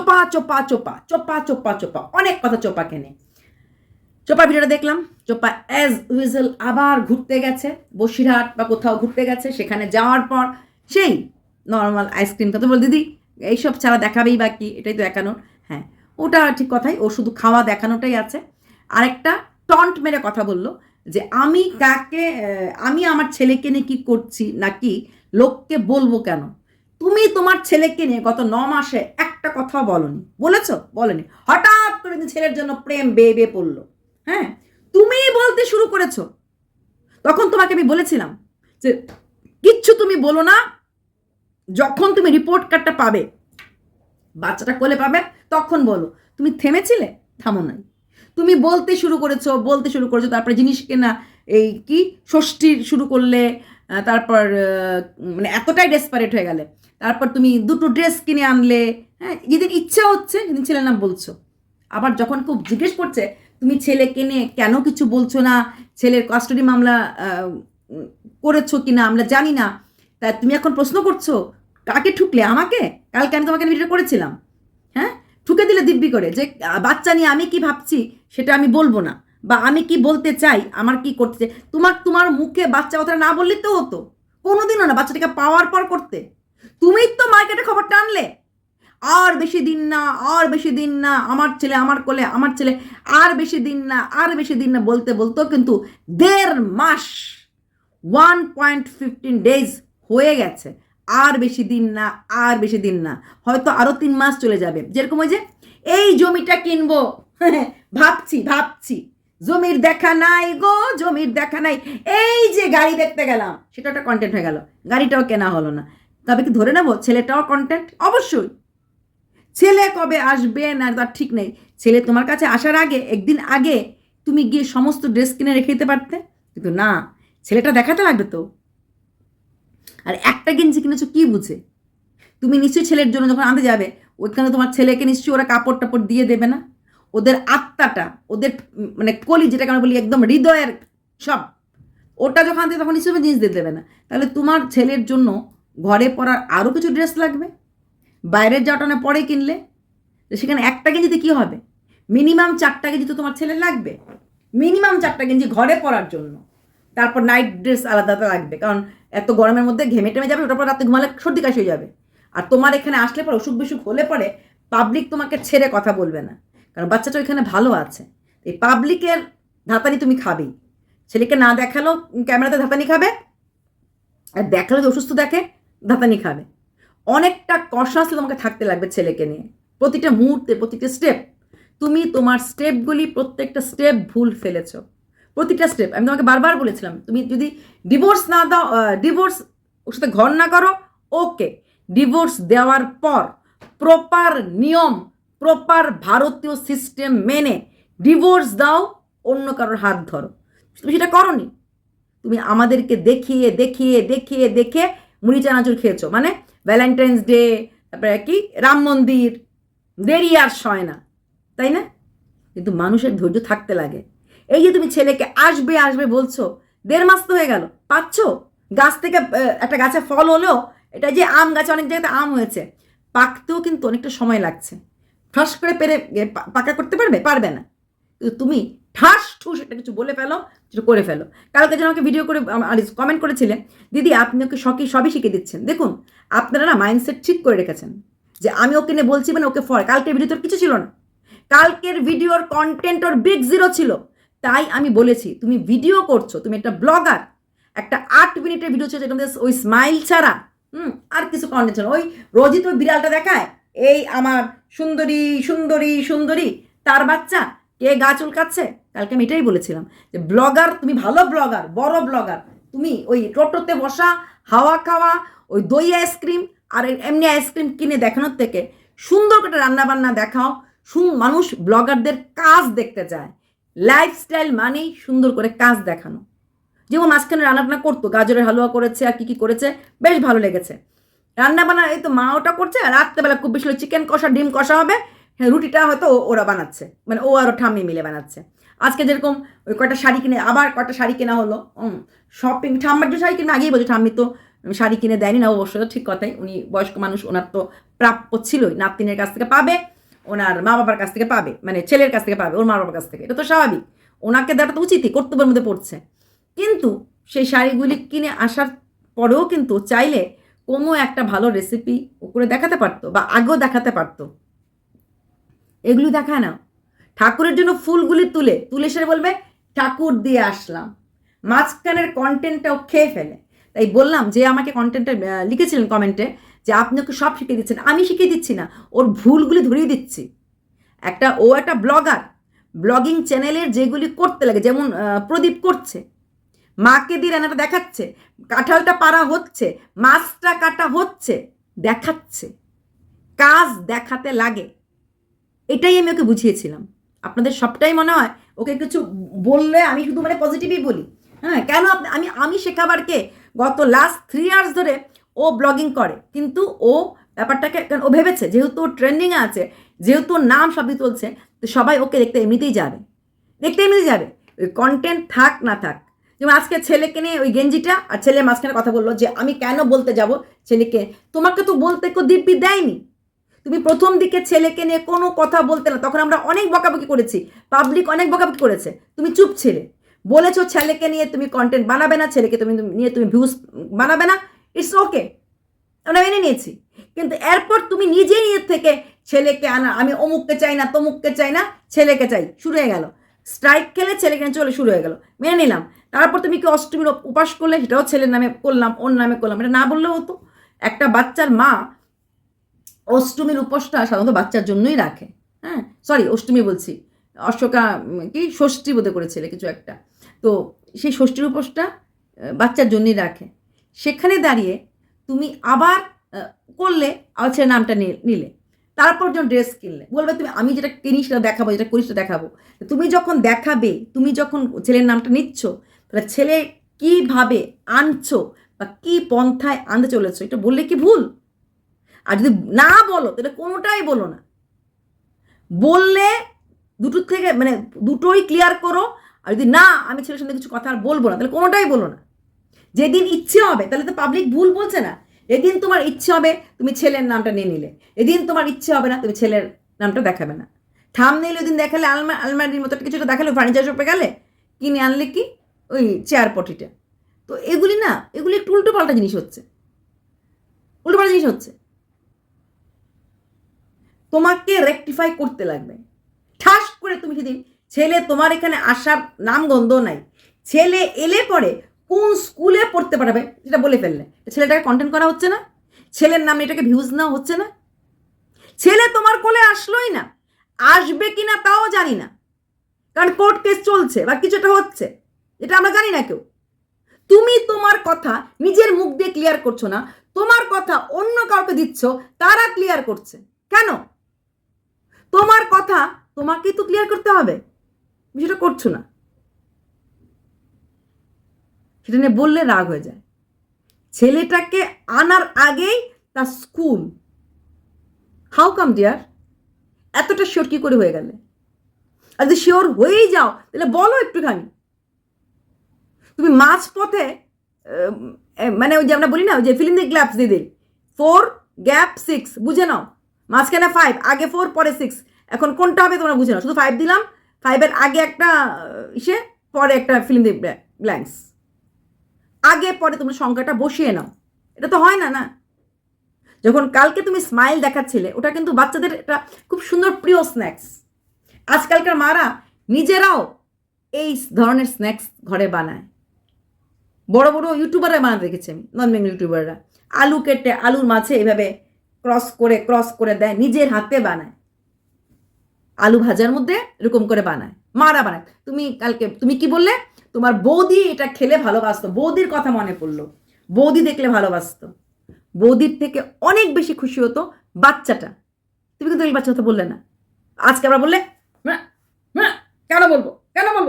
চোপা চোপা চোপা চোপা চোপা চোপা। অনেক কথা চোপা কেনে। চোপা ভিডিওটা দেখলাম। চোপা অ্যাজ ইউজুয়াল আবার ঘুরতে গেছে, বসিরহাট বা কোথাও ঘুরতে গেছে, সেখানে যাওয়ার পর সেই নর্মাল আইসক্রিম তো বল, দিদি, এইসব ছাড়া দেখাবেই বা কি? এটাই তো দেখানোর। হ্যাঁ ওটা ঠিক কথাই, ও শুধু খাওয়া দেখানোটাই আছে। আরেকটা টন্ট মেরে কথা বলল যে, আমি কাকে আমি আমার ছেলেকে নিয়ে কী করছি নাকি লোককে বলব কেন? তুমি তোমার ছেলেকে নিয়ে গত ন মাসে একটা কথা বলনি। বলেছ? বলেনি। হঠাৎ করে ছেলের জন্য প্রেম বেয়ে বেয়ে পড়ল। হ্যাঁ? তুমি বলতে শুরু করেছ। তখন তোমাকে আমি বলেছিলাম যে, কিচ্ছু তুমি বলো না। যখন তুমি রিপোর্ট কার্ডটা পাবে, বাচ্চাটা কোলে পাবে, তখন বলো। তুমি থেমেছিলে? থামো নাই। তুমি বলতে শুরু করেছ, বলতে শুরু করেছ, তারপরে জিনিস কেনা, এই কি, ষষ্ঠীর শুরু করলে তারপর মানে এতটাই ডেসপারেট হয়ে গেলে। তারপর তুমি দুটো ড্রেস কিনে আনলে হ্যাঁ যেদিন ইচ্ছা হচ্ছে সেদিন ছেলের নাম বলছো। আবার যখন খুব জিজ্ঞেস করছে, তুমি ছেলে কেনে কেন কিছু বলছো না? ছেলের কাস্টডি মামলা করেছ কি না আমরা জানি না। তা তুমি এখন প্রশ্ন করছ, কাকে ঠুকলে? আমাকে? কালকে আমি তোমাকে ভিডিও করেছিলাম। হ্যাঁ ঠুকে দিলে দিব্যি করে যে, বাচ্চা নিয়ে আমি কি ভাবছি? সেটা আমি বলব না। বা আমি কি বলতে চাই? আমার কি করতে চাই? তোমার তোমার মুখে বাচ্চা কথা না বললে তো হতো। কোনোদিনও না বাচ্চাটাকে পাওয়ার পর করতে। তুমিই তো মার্কেটে খবর টানলে। আর বেশি দিন না, আর বেশি দিন না, আমার ছেলে আমার কোলে, আমার ছেলে আর বেশি দিন না, আর বেশি দিন না বলতে বলতেও কিন্তু দেড় মাস ওয়ান পয়েন্ট ফিফটিন ডেজ হয়ে গেছে। আর বেশি দিন না, আর বেশি দিন না। হয়তো আরও তিন মাস চলে যাবে। যেরকম ওই যে, এই জমিটা কিনবো। ভাবছি ভাবছি। জমির দেখা নাই গো, জমির দেখা নাই। এই যে গাড়ি দেখতে গেলাম সেটা একটা কন্টেন্ট হয়ে গেল। গাড়িটাও কেনা হলো না। তবে কি ধরে নেব, ছেলেটাও কন্টেন্ট অবশ্যই। ছেলে কবে আসবে না তার ঠিক নেই। ছেলে তোমার কাছে আসার আগে, একদিন আগে তুমি গিয়ে সমস্ত ড্রেস কিনে রেখে দিতে পারতে। কিন্তু না, ছেলেটা দেখাতে লাগবে তো। আর একটা গেঞ্জি কিনেছো কি বুঝে? তুমি নিশ্চয়ই ছেলের জন্য যখন আনতে যাবে, ওইখানে তোমার ছেলেকে নিশ্চয়ই ওরা কাপড় টাপড় দিয়ে দেবে না? ওদের আত্মাটা, ওদের মানে কলি যেটাকে আমরা বলি একদম হৃদয়ের সব, ওটা যখন আনতে তখন হিসেবে জিনিস দিয়ে দেবে না। তাহলে তোমার ছেলের জন্য ঘরে পরার আরও কিছু ড্রেস লাগবে, বাইরের যাওয়াটা না পরে কিনলে সেখানে একটা গেঞ্জিতে কী হবে? মিনিমাম চারটা গেঞ্জি তো তোমার ছেলে লাগবে। মিনিমাম চারটা গেঞ্জি ঘরে পরার জন্য। তারপর নাইট ড্রেস আলাদা আলাদা লাগবে, কারণ এত গরমের মধ্যে ঘেমে টেমে যাবে, ওটার পর রাতে ঘুমালে সর্দি কাশি হয়ে যাবে। আর তোমার এখানে আসলে পর, অসুখ বিসুখ হলে পরে পাবলিক তোমাকে ছেড়ে কথা বলবে না। কারণ বাচ্চাটা এখানে ভালো আছে। এই পাবলিকের ধাতানি তুমি খাবেই। ছেলেকে না দেখাল ক্যামেরাতে ধাতানি খাবে, আর দেখাল অসুস্থ দেখে ধাতানি খাবে। অনেকটা কষাসে তোমাকে থাকতে লাগবে ছেলেকে নিয়ে। প্রতিটা মুহূর্তে, প্রতিটা স্টেপ তুমি তোমার স্টেপগুলি প্রত্যেকটা স্টেপ ভুল ফেলেছ। প্রতিটা স্টেপ আমি তোমাকে বারবার বলেছিলাম, তুমি যদি ডিভোর্স না দাও ডিভোর্স ওর সাথে ঘর না করো ওকে ডিভোর্স দেওয়ার পর প্রপার নিয়ম প্রপার ভারতীয় সিস্টেম মেনে ডিভোর্স দাও, অন্য কারোর হাত ধরো। তুমি সেটা করনি? তুমি আমাদেরকে দেখিয়ে দেখিয়ে দেখিয়ে, দেখে মুড়ি চানাচুর খেয়েছো। মানে ভ্যালেন্টাইন্স ডে তারপরে কি? রাম মন্দির। দেরি আর সয় না। তাই না? কিন্তু মানুষের ধৈর্য থাকতে লাগে। এই যে তুমি ছেলেকে আসবে আসবে বলছো, দেড় মাস তো হয়ে গেল, পাচ্ছ? গাছ থেকে একটা গাছে ফল হলেও এটা যে আম গাছে, অনেক জায়গাতে আম হয়েছে। পাকতেও কিন্তু অনেকটা সময় লাগছে। ঠাস করে পেরে পাকা করতে পারবে? পারবে না। কিন্তু তুমি ঠাস, ঠুস, একটা কিছু বলে ফেলো, কিছু করে ফেলো। কালকে যেন আমাকে ভিডিও করে কমেন্ট করেছিলেন দিদি, আপনি ওকে সবই সবই শিখে দিচ্ছেন। দেখুন, আপনারা না মাইন্ডসেট ঠিক করে রেখেছেন যে আমি ওকে নিয়ে বলছি মানে ওকে ফর কালকের ভিডিও তোর কিছু ছিল না। কালকের ভিডিওর কন্টেন্ট ওর বিগ জিরো ছিল। তাই আমি বলেছি, তুমি ভিডিও করছ, তুমি একটা ব্লগার একটা আট মিনিটের ভিডিও ছিল যেটা ওই স্মাইল ছাড়া, হুম, আর কিছু কন্টেন্ট ছিল ওই রোজই তো বিড়ালটা দেখায়, এই আমার সুন্দরী সুন্দরী সুন্দরী, তার বাচ্চা, কে গা চুলকাচ্ছে? কালকে আমি এটাই বলেছিলাম যে ব্লগার, তুমি ভালো ব্লগার, বড় ব্লগার, তুমি ওই টোটোতে বসা, হাওয়া খাওয়া, ওই দই আইসক্রিম আর এমনি আইসক্রিম কিনে দেখানোর থেকে সুন্দর করে রান্নাবান্না দেখাও মানুষ ব্লগারদের কাজ দেখতে চায়। লাইফস্টাইল মানেই সুন্দর করে কাজ দেখানো। যেমন মাঝখানে রান্নাবান্না করতো, গাজরের হালুয়া করেছে আর কি কি করেছে, বেশ ভালো লেগেছে। রান্না বান্না, এই তো মা ওটা করছে, আর রাত্রেবেলা খুব বেশি চিকেন কষা, ডিম কষা হবে। হ্যাঁ রুটিটা হয়তো ওরা বানাচ্ছে। মানে ও আর ঠাম্মি মিলে বানাচ্ছে। আজকে যেরকম ওই কয়টা শাড়ি কিনে, আবার কয়টা শাড়ি কেনা হলো শপিং ঠাম্মার যে শাড়ি কিনে আগেই বলছি, ঠাম্মি তো শাড়ি কিনে দেয়নি না অবশ্য তো ঠিক কথাই। উনি বয়স্ক মানুষ, ওনার তো প্রাপ্য ছিলই। নাতিনের কাছ থেকে পাবে, ওনার মা বাবার কাছ থেকে পাবে মানে ছেলের কাছ থেকে পাবে, ওর মা বাবার কাছ থেকে। এটা তো স্বাভাবিক। ওনাকে দেওয়াটা তো উচিতই, কর্তব্যের মধ্যে পড়ছে। কিন্তু সেই শাড়িগুলি কিনে আসার পরেও কিন্তু চাইলে কোনো একটা ভালো রেসিপি ও করে দেখাতে পারতো বা আগেও দেখাতে পারতো। এগুলো দেখায় না। ঠাকুরের জন্য ফুলগুলি তুলে তুলে সে বলবে, ঠাকুর দিয়ে আসলাম। মাঝখানের কন্টেন্টটাও খেয়ে ফেলে। তাই বললাম যে, আমাকে কন্টেন্টটা লিখেছিলেন কমেন্টে যে, আপনি ওকে সব শিখিয়ে দিচ্ছেন। আমি শিখিয়ে দিচ্ছি না। ওর ভুলগুলি ধরিয়ে দিচ্ছি। একটা, ও একটা ব্লগার ব্লগিং চ্যানেলের যেগুলি করতে লাগে, যেমন প্রদীপ করছে মাকে দিয়ে রান্নাটা দেখাচ্ছে, কাঁঠালটা পাড়া হচ্ছে, মাছটা কাটা হচ্ছে, দেখাচ্ছে, কাজ দেখাতে লাগে। এটাই আমি ওকে বুঝিয়েছিলাম। আপনাদের সবটাই মনে হয় ওকে কিছু বললে আমি শুধু মানে পজিটিভই বলি। হ্যাঁ কেন আমি আমি শেখাবারকে গত লাস্ট থ্রি ইয়ার্স ধরে ও ব্লগিং করে, কিন্তু ও ব্যাপারটাকে ও ভেবেছে, যেহেতু ট্রেন্ডিংয়ে আছে, যেহেতু নাম সবই চলছে তো সবাই ওকে দেখতে এমনিতেই যাবে। দেখতে এমনিতেই যাবে। কন্টেন্ট থাক না থাক যেমন আজকে ছেলেকে নিয়ে ওই গেঞ্জিটা আর ছেলে মাঝখানে কথা বলল যে, আমি কেন বলতে যাব ছেলেকে? তোমাকে তো বলতে কেউ দিব্যি দেয়নি। তুমি প্রথম দিকে ছেলেকে নিয়ে কোনো কথা বলতে না। তখন আমরা অনেক বকাবকি করেছি। পাবলিক অনেক বকাবকি করেছে। তুমি চুপ ছেলে। বলেছ ছেলেকে নিয়ে তুমি কন্টেন্ট বানাবে না, ছেলেকে তুমি নিয়ে তুমি ভিউজ বানাবে না। ইটস ওকে আমরা মেনে নিয়েছি। কিন্তু এরপর তুমি নিজেই নিজের থেকে ছেলেকে আনা, আমি অমুককে চাই না, তমুককে চাই না, ছেলেকে চাই। শুরু হয়ে গেল। স্ট্রাইক খেলে ছেলেকে চলে, শুরু হয়ে গেল। মেনে নিলাম। তারপর তুমি কি অষ্টমীর উপাস করলে? সেটাও ছেলের নামে করলাম, ওর নামে করলাম। এটা না বললেও হতো। একটা বাচ্চার মা অষ্টমীর উপোসটা সাধারণত বাচ্চার জন্যই রাখে। হ্যাঁ? সরি অষ্টমী বলছি। অশোকা কি? ষষ্ঠী বোধে করেছিল কিছু একটা। তো সেই ষষ্ঠীর উপোসটা বাচ্চার জন্যই রাখে। সেখানে দাঁড়িয়ে তুমি আবার করলে, আবার ছেলের নামটা নিলে। তারপর যখন ড্রেস কিনলে, বলবে তুমি, আমি যেটা কিনি সেটা দেখাবো, যেটা করি সেটা দেখাবো। তুমি যখন দেখাবে, তুমি যখন ছেলের নামটা নিচ্ছ তাহলে ছেলে কীভাবে আনছো বা কী পন্থায় আনতে চলেছো এটা বললে কি ভুল? আর যদি না বলো, তাহলে কোনোটাই বলো না। বললে দুটোর থেকে মানে দুটোই ক্লিয়ার করো, আর যদি না, আমি ছেলের সঙ্গে কিছু কথা আর বলব না, তাহলে কোনোটাই বলো না। যেদিন ইচ্ছে হবে, তাহলে তো পাবলিক ভুল বলছে না। এদিন তোমার ইচ্ছে হবে, তুমি ছেলের নামটা নিয়ে নিলে। এদিন তোমার ইচ্ছে হবে না, তুমি ছেলের নামটা দেখাবে না। থাম নিলে ওদিন দেখালে আলমা, আলমারির মতো কিছুটা দেখালে ফার্নিচার শপে গেলে? কিনে আনলে কি? ওই চেয়ার পটিটা তো এগুলি না, এগুলি একটু উল্টো পাল্টা জিনিস হচ্ছে। উল্টো পাল্টা জিনিস হচ্ছে। তোমাকে রেকটিফাই করতে লাগবে। ঠাস করে তুমি সেদিন, ছেলে তোমার এখানে আসার নাম গন্ধ নাই। ছেলে এলে পরে কোন স্কুলে পড়তে পাঠাবে সেটা বলে ফেললে। ছেলেটাকে কন্টেন্ট করা হচ্ছে না। ছেলের নামে এটাকে ভিউজ নেওয়া হচ্ছে না। ছেলে তোমার কোলে আসলোই না। আসবে কি না তাও জানি না। কারণ কোর্ট কেস চলছে বা কিছু একটা হচ্ছে। এটা আমরা জানি না কেউ। তুমি তোমার কথা নিজের মুখ দিয়ে ক্লিয়ার করছ না, তোমার কথা অন্য কাউকে দিচ্ছ, তারা ক্লিয়ার করছে। কেন? তোমার কথা তোমাকেই তো ক্লিয়ার করতে হবে। সেটা করছ না। সেটা নিয়ে বললে রাগ হয়ে যায়। ছেলেটাকে আনার আগেই তার স্কুল। হাউ কাম ডিয়ার এতটা শিওর কি করে হয়ে গেলে? আর যদি শিওর হয়েই যাও, তাহলে বলো একটুখানি। তুমি মাঝ পথে মানে ওই যে আমরা বলি না, ওই যে ফিলিং দি গ্যাপস দিদি। ফোর গ্যাপ সিক্স বুঝে নাও? মাঝখানে ফাইভ আগে ফোর পরে সিক্স এখন কোনটা হবে তোমরা বুঝে নাও। শুধু ফাইভ দিলাম ফাইভের আগে একটা ইসে, পরে একটা ফিল্ম দি ব্ল্যাঙ্কস আগে, পরে তোমরা সংখ্যাটা বসিয়ে নাও। এটা তো হয় না না? যখন কালকে তুমি স্মাইল দেখাচ্ছিলে, ওটা কিন্তু বাচ্চাদের একটা খুব সুন্দর প্রিয় স্ন্যাক্স আজকালকার মারা নিজেরাও এই ধরনের স্ন্যাক্স ঘরে বানায়। বড় বড় ইউটিউবাররা বানাতে দেখেছি আমি নন বেঙ্গল ইউটিউবাররা আলু কেটে আলুর মাঝে এভাবে ক্রস করে ক্রস করে দেয় নিজের হাতে বানায়। আলু ভাজার মধ্যে এরকম করে বানায় মারা বানায়। তুমি কালকে তুমি কি বললে? তোমার বৌদি এটা খেলে ভালোবাসতো বৌদির কথা মনে পড়ল। বৌদি দেখলে ভালোবাসতো। বৌদির থেকে অনেক বেশি খুশি হতো বাচ্চাটা। তুমি কিন্তু এই বাচ্চা কথা বললে না। আজকে আবার বললে "ম্যা, ম্যা, কেন বলব কেন বলব?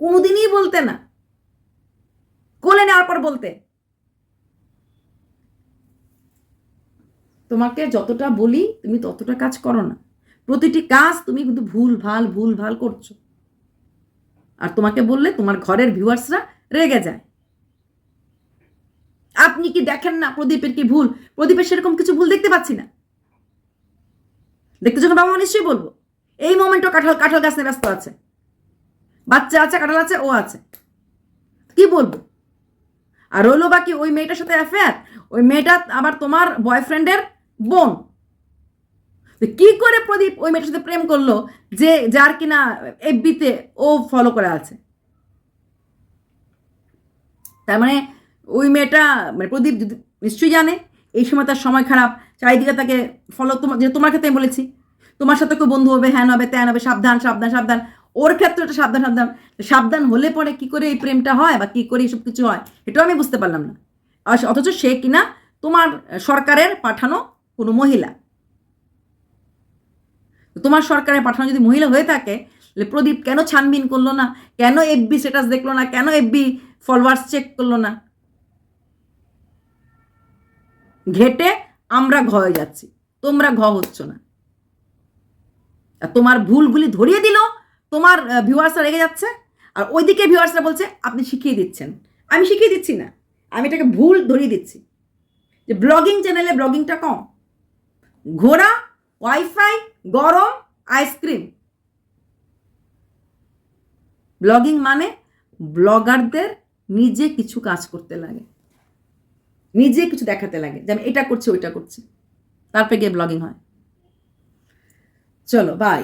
কোনোদিনই বলতে না। কোলে নেওয়ার পর বলতে। তোমাকে যতটা বলি, তুমি ততটা কাজ করো না। প্রতিটি কাজ তুমি কিন্তু ভুল, ভালো ভুল, ভালো করছ। আর তোমাকে বললে তোমার ঘরের ভিউয়ার্সরা রেগে যায়। আপনি কি দেখেন না প্রদীপের কি ভুল? প্রদীপের সেরকম কিছু ভুল দেখতে পাচ্ছি না। দেখতে যখন বাবা মা নিশ্চয়ই বলব। এই মোমেন্টও কাঁঠাল কাঁঠাল গাছ নিয়ে ব্যস্ত আছে। বাচ্চা আছে, কাঁঠাল আছে, ও আছে। কি বলব? আর রইল বাকি ওই মেয়েটার সাথে অ্যাফেয়ার ওই মেয়েটা আবার তোমার বয়ফ্রেন্ডের বোন। কি করে প্রদীপ ওই মেয়েটার সাথে প্রেম করল যে যার কিনা এফবিতে ও ফলো করে আছে? তার মানে ওই মেয়েটা মানে প্রদীপ নিশ্চয়ই জানে, এই সময় তার সময় খারাপ, চারিদিকে তাকে ফলো তোমার যে তোমার ক্ষেত্রে আমি বলেছি, তোমার সাথে কেউ বন্ধু হবে, হ্যান হবে, ত্যান হবে, সাবধান সাবধান সাবধান। ওর ক্ষেত্রে এটা সাবধান সাবধান সাবধান হলে পরে কি করে এই প্রেমটা হয় বা কি করে এইসব কিছু হয় এটাও আমি বুঝতে পারলাম না। অথচ সে কিনা তোমার সরকারের পাঠানো কোনো মহিলা। তোমার সরকারের পাঠানো যদি মহিলা হয়ে থাকে, তাহলে প্রদীপ কেন ছানবিন করল না? কেন এফবি স্ট্যাটাস দেখল না? কেন এফবি ফলোয়ার্স চেক করল না? ঘেটে আমরা ঘ হয়ে যাচ্ছি, তোমরা ঘ হচ্ছ না। তোমার ভুলগুলি ধরিয়ে দিল তোমার ভিউয়ার্সরা রেগে যাচ্ছে, আর ওইদিকে ভিউয়ার্সরা বলছে, আপনি শিখিয়ে দিচ্ছেন। আমি শিখিয়ে দিচ্ছি না। আমি এটাকে ভুল ধরিয়ে দিচ্ছি। যে ব্লগিং চ্যানেলে ব্লগিংটা কম। ঘোড়া, ওয়াইফাই, গরম, আইসক্রিম। ব্লগিং মানে ব্লগারদের নিজে কিছু কাজ করতে লাগে। নিজে কিছু দেখাতে লাগে যে আমি এটা করছি, ওইটা করছি। তারপরে গিয়ে ব্লগিং হয়। চলো বাই